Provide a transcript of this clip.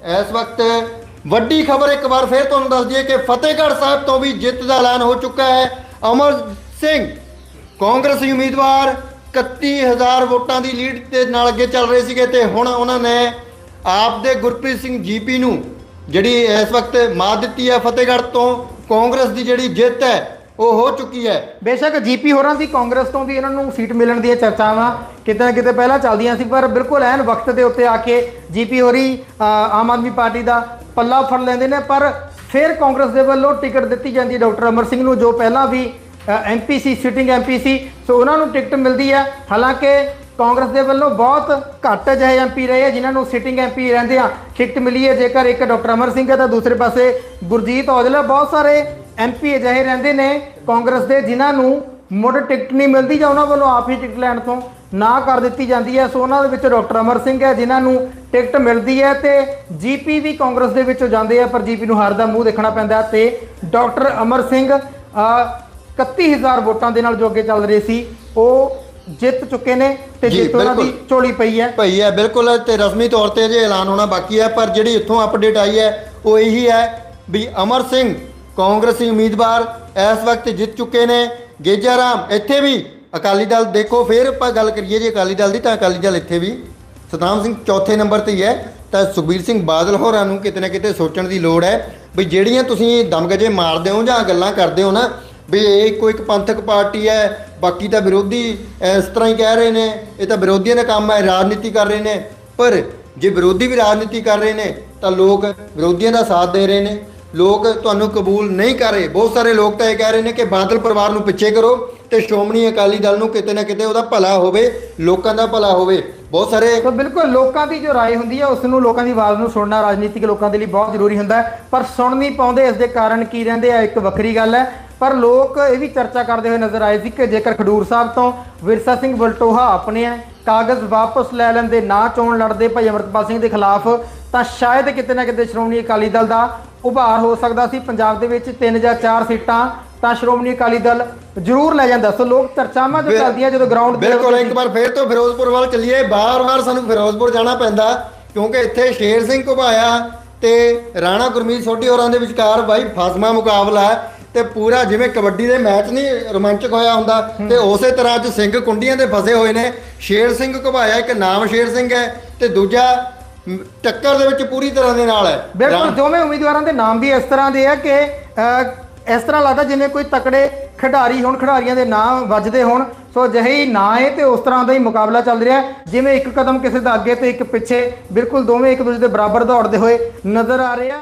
ਇਸ ਵਕਤ ਵੱਡੀ ਖਬਰ ਇੱਕ ਵਾਰ ਫੇਰ ਤੁਹਾਨੂੰ ਦੱਸ ਦਈਏ ਕਿ ਫਤਿਹਗੜ੍ਹ ਸਾਹਿਬ ਤੋਂ ਵੀ ਜਿੱਤ ਦਾ ਐਲਾਨ ਹੋ ਚੁੱਕਾ ਹੈ। ਅਮਰ ਸਿੰਘ, ਕਾਂਗਰਸੀ ਉਮੀਦਵਾਰ 31000 ਵੋਟਾਂ ਦੀ ਲੀਡ ਦੇ ਨਾਲ ਅੱਗੇ ਚੱਲ ਰਹੇ ਸੀਗੇ ਤੇ ਹੁਣ ਉਹਨਾਂ ਨੇ ਆਪ ਦੇ ਗੁਰਪ੍ਰੀਤ ਸਿੰਘ ਜੀਪੀ ਨੂੰ ਜਿਹੜੀ ਇਸ ਵਕਤ ਮਾਤ ਦਿੱਤੀ ਹੈ ਫਤਿਹਗੜ੍ਹ ਤੋਂ, ਕਾਂਗਰਸ ਦੀ ਜਿਹੜੀ ਜਿੱਤ ਹੈ ਉਹ ਹੋ ਚੁੱਕੀ ਹੈ। ਬੇਸ਼ੱਕ ਜੀਪੀ ਹੋਰਾਂ ਦੀ ਕਾਂਗਰਸ ਤੋਂ ਵੀ ਇਹਨਾਂ ਨੂੰ ਸੀਟ ਮਿਲਣ ਦੀਆਂ ਚਰਚਾਵਾਂ ਕਿਤੇ ਨਾ ਕਿਤੇ ਪਹਿਲਾਂ ਚੱਲਦੀਆਂ ਸੀ, ਪਰ ਬਿਲਕੁਲ ਐਨ ਵਕਤ ਦੇ ਉੱਤੇ ਆ ਕੇ ਜੀਪੀ ਹੋਰੀ ਆਮ ਆਦਮੀ ਪਾਰਟੀ ਦਾ ਪੱਲਾ ਫੜ ਲੈਂਦੇ ਨੇ, ਪਰ ਫਿਰ ਕਾਂਗਰਸ ਦੇ ਵੱਲੋਂ ਟਿਕਟ ਦਿੱਤੀ ਜਾਂਦੀ ਹੈ ਡਾਕਟਰ ਅਮਰ ਸਿੰਘ ਨੂੰ, ਜੋ ਪਹਿਲਾਂ ਵੀ ਐਮਪੀ ਸੀ ਸਿਟਿੰਗ ਐਮਪੀ ਸੀ, ਸੋ ਉਹਨਾਂ ਨੂੰ ਟਿਕਟ ਮਿਲਦੀ ਹੈ। ਹਾਲਾਂਕਿ ਕਾਂਗਰਸ ਦੇ ਵੱਲੋਂ ਬਹੁਤ ਘੱਟ ਜਿਹੇ ਐਮਪੀ ਰਹੇ ਆ, ਜਿਨ੍ਹਾਂ ਨੂੰ ਸਿਟਿੰਗ ਐਮਪੀ ਰਹਿੰਦੇ ਆ ਟਿਕਟ ਮਿਲੀ ਹੈ। ਜੇਕਰ ਇੱਕ ਡਾਕਟਰ ਅਮਰ ਸਿੰਘ ਹੈ ਤਾਂ ਦੂਸਰੇ ਪਾਸੇ ਗੁਰਜੀਤ ਔਜਲਾ, ਬਹੁਤ ਸਾਰੇ ਐਮਪੀ ਅਜਿਹੇ ਰਹਿੰਦੇ ਨੇ ਕਾਂਗਰਸ ਦੇ ਜਿਨ੍ਹਾਂ ਨੂੰ ਮੁੜ ਟਿਕਟ ਨਹੀਂ ਮਿਲਦੀ ਜਾਂ ਉਹਨਾਂ ਵੱਲੋਂ ਆਪ ਹੀ ਟਿਕਟ ਲੈਣ ਤੋਂ ਨਾ ਕਰ ਦਿੱਤੀ ਜਾਂਦੀ ਹੈ ਸੋ ਉਹਨਾਂ ਦੇ ਵਿੱਚ ਡਾਕਟਰ ਅਮਰ ਸਿੰਘ ਹੈ ਜਿਨ੍ਹਾਂ ਨੂੰ ਟਿਕਟ ਮਿਲਦੀ ਹੈ ਤੇ ਜੀਪੀ ਵੀ ਕਾਂਗਰਸ ਦੇ ਵਿੱਚੋਂ ਜਾਂਦੇ ਆ ਪਰ ਜੀਪੀ ਨੂੰ ਹਾਰ ਦਾ ਮੂੰਹ ਦੇਖਣਾ ਪੈਂਦਾ ਤੇ ਡਾਕਟਰ ਅਮਰ ਸਿੰਘ ਅ, 31000 ਵੋਟਾਂ ਦੇ ਨਾਲ ਜੋ ਅੱਗੇ ਚੱਲ ਰਹੇ ਸੀ ਉਹ ਜਿੱਤ ਚੁੱਕੇ ਨੇ ਤੇ ਜਿੱਤ ਉਹਨਾਂ ਦੀ। ਝੋਲੀ ਪਈ ਹੈ ਭਈ ਹੈ ਬਿਲਕੁਲ ਤੇ ਰਸਮੀ ਤੌਰ ਤੇ ਜੇ ਐਲਾਨ ਹੋਣਾ ਬਾਕੀ ਹੈ ਪਰ ਜਿਹੜੀ ਇੱਥੋਂ ਅਪਡੇਟ ਆਈ ਹੈ ਉਹ ਇਹੀ ਹੈ ਵੀ ਅਮਰ ਸਿੰਘ ਕਾਂਗਰਸੀ ਉਮੀਦਵਾਰ ਇਸ ਵਕਤ ਜਿੱਤ ਚੁੱਕੇ ਨੇ। ਗੇਜਾ ਰਾਮ ਇੱਥੇ ਵੀ। ਅਕਾਲੀ ਦਲ ਦੇਖੋ, ਫਿਰ ਆਪਾਂ ਗੱਲ ਕਰੀਏ ਜੇ ਅਕਾਲੀ ਦਲ ਦੀ, ਤਾਂ ਅਕਾਲੀ ਦਲ ਇੱਥੇ ਵੀ। ਸਤਨਾਮ ਸਿੰਘ ਚੌਥੇ ਨੰਬਰ ਤੇ ਹੀ ਹੈ। ਤਾਂ ਸੁਖਬੀਰ ਸਿੰਘ ਬਾਦਲ ਹੋਰਾਂ ਨੂੰ ਕਿਤੇ ਨਾ ਕਿਤੇ ਸੋਚਣ ਦੀ ਲੋੜ ਹੈ ਵੀ ਜਿਹੜੀਆਂ ਤੁਸੀਂ ਦਮਗਜੇ ਮਾਰਦੇ ਹੋ ਜਾਂ ਗੱਲਾਂ ਕਰਦੇ ਹੋ ਨਾ, ਵੀ ਇਹ ਕੋਈ ਇੱਕ ਪੰਥਕ ਪਾਰਟੀ ਹੈ, ਬਾਕੀ ਤਾਂ ਵਿਰੋਧੀ ਇਸ ਤਰ੍ਹਾਂ ਹੀ ਕਹਿ ਰਹੇ ਨੇ, ਇਹ ਤਾਂ ਵਿਰੋਧੀਆਂ ਦਾ ਕੰਮ ਹੈ, ਰਾਜਨੀਤੀ ਕਰ ਰਹੇ ਨੇ। ਪਰ ਜੇ ਵਿਰੋਧੀ ਵੀ ਰਾਜਨੀਤੀ ਕਰ ਰਹੇ ਨੇ, ਤਾਂ ਲੋਕ ਵਿਰੋਧੀਆਂ ਦਾ ਸਾਥ ਦੇ ਰਹੇ ਨੇ। ਲੋਕ ਤੁਹਾਨੂੰ ਕਬੂਲ ਨਹੀਂ ਕਰ ਰਹੇ ਬਹੁਤ ਸਾਰੇ ਲੋਕ ਤਾਂ ਇਹ ਕਹਿ ਰਹੇ ਨੇ ਕਿ ਬਾਦਲ ਪਰਿਵਾਰ ਨੂੰ ਪਿੱਛੇ ਕਰੋ ਤੇ ਸ਼੍ਰੋਮਣੀ ਅਕਾਲੀ ਦਲ ਨੂੰ ਕਿਤੇ ਨਾ ਕਿਤੇ ਉਹਦਾ ਭਲਾ ਹੋਵੇ ਲੋਕਾਂ ਦਾ ਭਲਾ ਹੋਵੇ ਬਹੁਤ ਸਾਰੇ ਤਾਂ ਬਿਲਕੁਲ ਲੋਕਾਂ ਦੀ ਜੋ رائے ਹੁੰਦੀ ਹੈ ਉਸ ਨੂੰ ਲੋਕਾਂ ਦੀ ਆਵਾਜ਼ ਨੂੰ ਸੁਣਨਾ ਰਾਜਨੀਤਿਕ ਲੋਕਾਂ ਦੇ ਲਈ ਬਹੁਤ ਜ਼ਰੂਰੀ ਹੁੰਦਾ ਹੈ ਪਰ ਸੁਣ ਨਹੀਂ ਪਾਉਂਦੇ ਇਸ ਦੇ ਕਾਰਨ ਕੀ ਰਹਿੰਦੇ ਆ ਇੱਕ ਵੱਖਰੀ ਗੱਲ ਹੈ ਪਰ ਲੋਕ ਇਹ ਵੀ ਚਰਚਾ ਕਰਦੇ ਹੋਏ ਨਜ਼ਰ ਆਏ ਸੀ ਕਿ ਜੇਕਰ ਖਡੂਰ ਸਾਹਿਬ ਤੋਂ ਵਿਰਸਾ ਸਿੰਘ ਬਲਟੋਹਾ ਆਪਣੇ ਕਾਗਜ਼ ਵਾਪਸ ਲੈ ਲੈਂਦੇ ਨਾ ਚੋਣ ਲੜਦੇ ਭਾਈ ਅਮਰਤਪਾਲ ਸਿੰਘ ਦੇ ਖਿਲਾਫ ਤਾਂ ਸ਼ਾਇਦ ਕਿਤੇ ਨਾ ਕਿਤੇ ਸ਼੍ਰੋਮਣੀ ਅਕਾਲੀ ਦਲ ਦਾ ਉਭਾਰ ਹੋ ਸਕਦਾ ਸੀ। ਪੰਜਾਬ ਦੇ ਵਿੱਚ ਤਿੰਨ ਜਾਂ ਚਾਰ ਸੀਟਾਂ ਤਾਂ ਸ਼੍ਰੋਮਣੀ ਅਕਾਲੀ ਦਲ ਜ਼ਰੂਰ ਲੈ ਜਾਂਦਾ। ਸੋ ਲੋਕ ਚਰਚਾਵਾਂ ਜੋ ਚੱਲਦੀਆਂ ਜਦੋਂ ਗਰਾਊਂਡ ਬਿਲਕੁਲ ਇੱਕ ਵਾਰ ਫੇਰ ਤੋਂ ਫਿਰੋਜ਼ਪੁਰ ਵੱਲ ਚੱਲੀਏ। ਬਾਰ-ਬਾਰ ਸਾਨੂੰ ਫਿਰੋਜ਼ਪੁਰ ਜਾਣਾ ਪੈਂਦਾ ਕਿਉਂਕਿ ਇੱਥੇ ਸ਼ੇਰ ਸਿੰਘ ਘੁਬਾਇਆ ਤੇ ਰਾਣਾ ਗੁਰਮੀਤ ਸੋਢੀ ਹੋਰਾਂ ਦੇ ਵਿਚਕਾਰ ਬਾਈ ਫਾਸਮਾ ਮੁਕਾਬਲਾ ਤੇ ਪੂਰਾ ਜਿਵੇਂ ਕਬੱਡੀ ਦੇ ਮੈਚ ਨਹੀਂ ਰੋਮਾਂਚਕ ਹੋਇਆ ਹੁੰਦਾ ਤੇ ਉਸੇ ਤਰ੍ਹਾਂ ਅੱਜ ਸਿੰਘ ਕੁੰਡੀਆਂ ਦੇ ਫਸੇ ਹੋਏ ਨੇ। ਸ਼ੇਰ ਸਿੰਘ ਘੁਬਾਇਆ ਇੱਕ ਨਾਮ ਸ਼ੇਰ ਸਿੰਘ ਹੈ ਤੇ ਦੂਜਾ ਟੱਕਰ ਦੇ ਵਿੱਚ ਪੂਰੀ ਤਰ੍ਹਾਂ ਦੇ ਨਾਲ ਹੈ। ਬਿਲਕੁਲ ਦੋਵੇਂ ਉਮੀਦਵਾਰਾਂ ਦੇ ਨਾਮ ਵੀ ਇਸ ਤਰ੍ਹਾਂ ਦੇ ਆ ਕਿ ਇਸ ਤਰ੍ਹਾਂ ਲੱਗਦਾ ਜਿਵੇਂ ਕੋਈ ਤਕੜੇ ਖਿਡਾਰੀ ਹੋਣ ਖਿਡਾਰੀਆਂ ਦੇ ਨਾਮ ਵੱਜਦੇ ਹੋਣ। ਸੋ ਜਿਹੇ ਹੀ ਨਾਂ ਹੈ ਤੇ ਉਸ ਤਰ੍ਹਾਂ ਦਾ ਹੀ ਮੁਕਾਬਲਾ ਚੱਲ ਰਿਹਾ। ਜਿਵੇਂ ਇੱਕ ਕਦਮ ਕਿਸੇ ਦਾ ਅੱਗੇ ਤੇ ਇੱਕ ਪਿੱਛੇ ਬਿਲਕੁਲ ਦੋਵੇਂ ਇੱਕ ਦੂਜੇ ਦੇ ਬਰਾਬਰ ਦੌੜਦੇ ਹੋਏ ਨਜ਼ਰ ਆ ਰਹੇ ਆ।